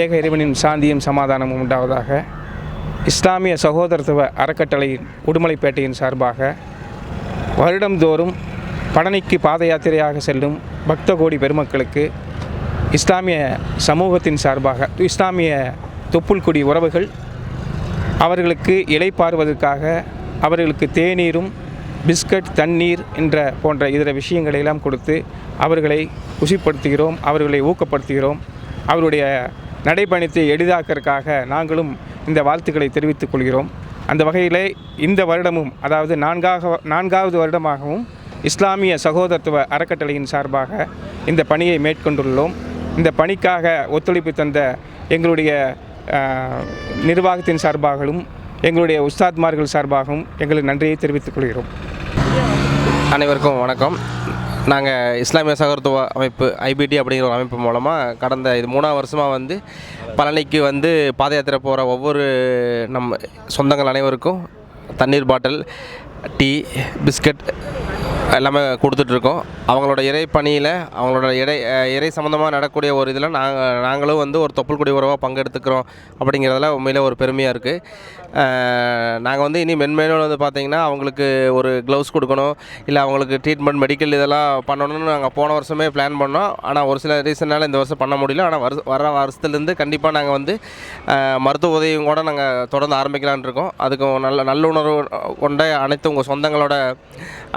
ஏக இறைவனின் சாந்தியும் சமாதானமும் உண்டாவதாக. இஸ்லாமிய சகோதரத்துவ அறக்கட்டளையின் உடுமலைப்பேட்டையின் சார்பாக வருடந்தோறும் பழனிக்கு பாத யாத்திரையாக செல்லும் பக்த கோடி பெருமக்களுக்கு இஸ்லாமிய சமூகத்தின் சார்பாக இஸ்லாமிய தொப்புள்குடி உறவுகள் அவர்களுக்கு இலைப்பாறுவதற்காக அவர்களுக்கு தேநீரும் பிஸ்கட் தண்ணீர் என்ற போன்ற இதர விஷயங்களை எல்லாம் கொடுத்து அவர்களை குஷிப்படுத்துகிறோம் அவர்களை ஊக்கப்படுத்துகிறோம். அவருடைய நடைபயணத்தை எளிதாக்கிறதுக்காக நாங்களும் இந்த வாழ்த்துக்களை தெரிவித்துக் கொள்கிறோம். அந்த வகையிலே இந்த வருடமும் அதாவது நான்காக நான்காவது வருடமாகவும் இஸ்லாமிய சகோதரத்துவ அறக்கட்டளையின் சார்பாக இந்த பணியை மேற்கொண்டுள்ளோம். இந்த பணிக்காக ஒத்துழைப்பு தந்த எங்களுடைய நிர்வாகத்தின் சார்பாகவும் எங்களுடைய உஸ்தாத்மார்கள் சார்பாகவும் எங்களுக்கு நன்றியை தெரிவித்துக் கொள்கிறோம். அனைவருக்கும் வணக்கம். நாங்கள் இஸ்லாமிய சகோதரத்துவ அமைப்பு ஐபிடி அப்படிங்கிற ஒரு அமைப்பு மூலமாக கடந்த இது மூணாவது வருஷமாக வந்து பழனிக்கு வந்து பாத யாத்திரை போகிற ஒவ்வொரு நம்ம சொந்தங்கள் அனைவருக்கும் தண்ணீர் பாட்டில் டீ பிஸ்கட் எல்லாமே கொடுத்துட்ருக்கோம். அவங்களோட இறை பணியில் அவங்களோட இறை இறை சம்மந்தமாக நடக்கக்கூடிய ஒரு இதில் நாங்கள் நாங்களும் வந்து ஒரு தொப்புள் குடி உறவாக பங்கெடுத்துக்கிறோம் அப்படிங்கிறதுல உண்மையில் ஒரு பெருமையாக இருக்குது நாங்கள் வந்து இனி மென்மேலும் வந்து பார்த்திங்கன்னா அவங்களுக்கு ஒரு க்ளவுஸ் கொடுக்கணும் இல்லை அவங்களுக்கு ட்ரீட்மெண்ட் மெடிக்கல் இதெல்லாம் பண்ணணும்னு நாங்கள் போன வருஷமே பிளான் பண்ணோம். ஆனால் ஒரு சில ரீசனால் இந்த வருஷம் பண்ண முடியல. ஆனால் வருஷ வர வருஷத்துலேருந்து கண்டிப்பாக நாங்கள் வந்து மருத்துவ உதவியும் கூட நாங்கள் தொடர்ந்து ஆரம்பிக்கலாம்னு இருக்கோம். அதுக்கு நல்ல நல்லுணர்வு கொண்ட அனைத்து உங்கள் சொந்தங்களோட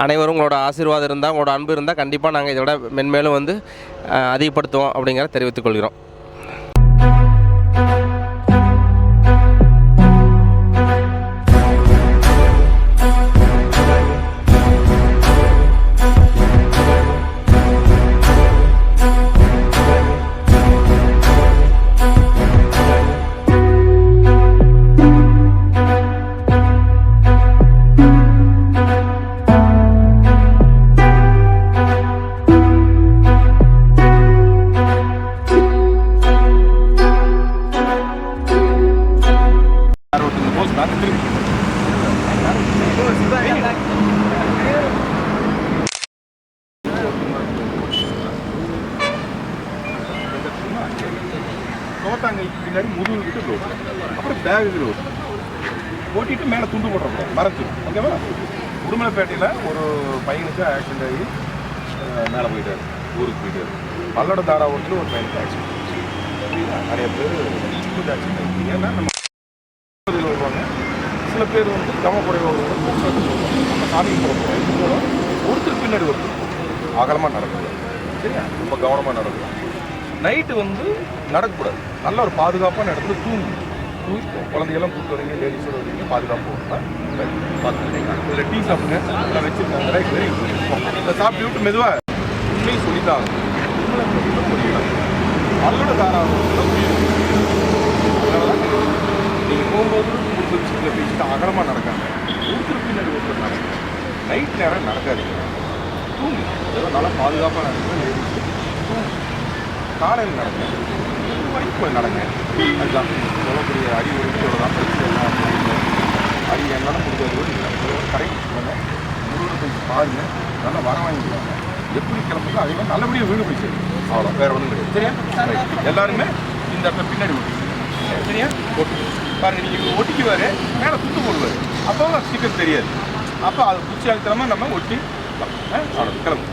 அனைவரும் உங்களோட ஆசீர்வாதம் இருந்தால் உங்களோட அன்பு இருந்தால் கண்டிப்பாக நாங்கள் இதோட மென்மேலும் வந்து அதிகப்படுத்துவோம் அப்படிங்கிறத தெரிவித்துக் கொள்கிறோம். சோத்தாங்கைக்கு பின்னாடி முதுகு கிட்ட லோட் அப்புறம் பேகுக்கு ரோடு ஓட்டிட்டு மேலே துண்டு போட்டுறக்கூடாது. மரத்து ஓகேவா? உடுமலைப்பேட்டையில் ஒரு பையனுக்கு ஆக்சிடென்ட் ஆகி மேலே போயிட்டார். ஊருக்கு போயிட்டார். பல்லட தாரா ஓட்டில் ஒரு பையனுக்கு ஆக்சிடென்ட் நிறைய பேர் கொஞ்சம் ஆக்சிடென்ட் ஆகிடுச்சு ஏன்னா நம்ம வருவாங்க. சில பேர் வந்து கவனக்குறைவாக நம்ம சாமிக்கு போக போகிறோம் ஒருத்தர் பின்னாடி ஒருத்தர். அகலமாக நடக்கும் சரியா? ரொம்ப கவனமாக நடக்கும் நைட்டு வந்து நடக்கக்கூடாது. நல்ல ஒரு பாதுகாப்பான இடத்துல தூங்கும் தூங்கி குழந்தையெல்லாம் கூப்பிட்டு வரீங்க லேடிஸோட வரீங்க பாதுகாப்பு பார்த்துருக்கீங்க இதில் டீ சாப்பிடுங்க. நல்லா வச்சுருக்காங்க. ரைட் வெரி இதை சாப்பிட்டு விட்டு மெதுவாக உண்மையை சொல்லித்தான் முடியலாம் அதோட தாராளம் நீங்கள் போகும்போது கொடுத்து விஷயத்தில் பேசிட்டு அகலமாக நடக்காங்க ஒருத்தர் பின்னாடி ஒருத்தர் நடங்க. நைட் நேரம் நடக்காதீங்க. தூங்கு. இதெல்லாம் நல்லா பாதுகாப்பாக நடக்குது லேடிஸ் தூங்கு. காலையில் நடங்க எட்டு மணிக்கு போய் நடங்க அதுதான் சொல்லக்கூடிய அறிவுரைகளோட தான் பிரச்சனை அறி என்னாலும் முடிஞ்சது கரெக்ட் முருகனை போய் பாருங்க. நல்லா வர வாங்கிக்குவாங்க எப்படி கிளம்புதோ அதே மாதிரி நல்லபடியாக வீடு போய் சேரும். அவ்வளோ வேற ஒன்றும் கிடையாது. சரியா. எல்லாருமே இந்த இடத்துல பின்னாடி ஓட்டி. சரியா? ஓட்டு. பாருங்க நீங்கள் ஒட்டிக்குவாரு மேலே துண்டு போடுவார். அப்போ ஸ்டிக்கர் தெரியாது. அப்போ அது புத்தியாலித்தனமாக நம்ம ஒட்டி அவ்வளோ கிளம்பு.